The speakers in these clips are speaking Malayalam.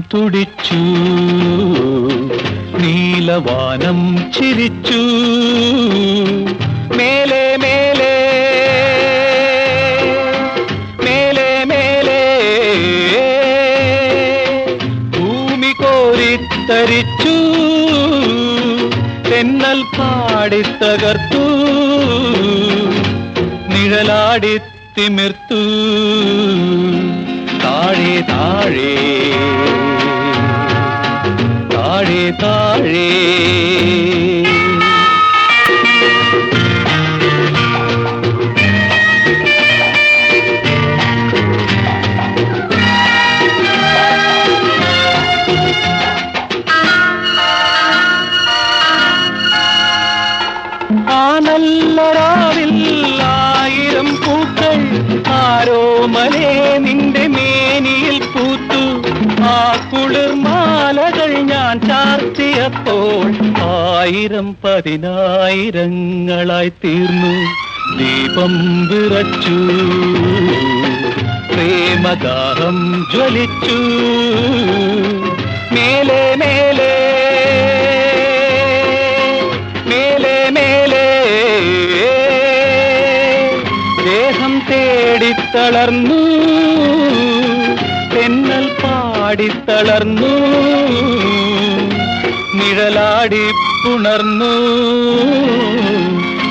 തുടിച്ചു. നീലവാനം ചിരിച്ചു. മേലെ മേലെ മേലെ മേലെ. ഭൂമി കോരിത്തരിച്ചു. തെന്നൽ പാടിത്തകർത്തു. നിഴലാടി തിമിർത്തു താഴെ താഴെ താഴെ താഴെ ആ നല്ല രാവിൽ ആയിരം പൂക്കൾ ആരോ മലേ നിന്റെ മേനിയിൽ പൂത്തു കുളിർമാലകൾ ഞാൻ ചാർത്തിയപ്പോൾ ആയിരം പതിനായിരങ്ങളായി തീർന്നു. ദീപം വിറച്ചു. പ്രേമദാഹം ജ്വലിച്ചു. മേലെ മേലെ മേലെ മേലെ. ദേഹം തേടിത്തളർന്നു തെന്നൽ പാടിത്തളർന്നു നിഴലാടി പുണർന്നു.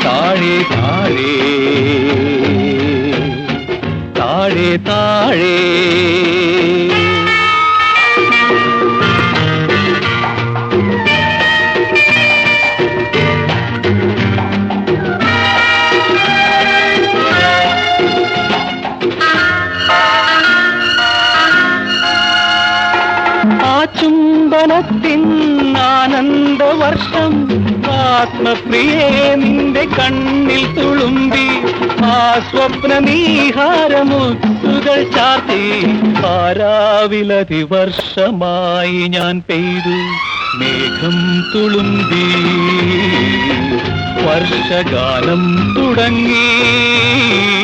താഴെ താഴെ. താഴെ താഴെ. ചുംബനത്തിൻ ആനന്ദവർഷം. ആത്മപ്രിയേ നിന്റെ കണ്ണിൽ തുളുമ്പി. ആ സ്വപ്ന നീഹാരമുത്തുകൾ ചാർത്തി. ആരാവിലതി വർഷമായി ഞാൻ പെയ്തു. മേഘം തുളുമ്പി. വർഷഗാനം തുടങ്ങി.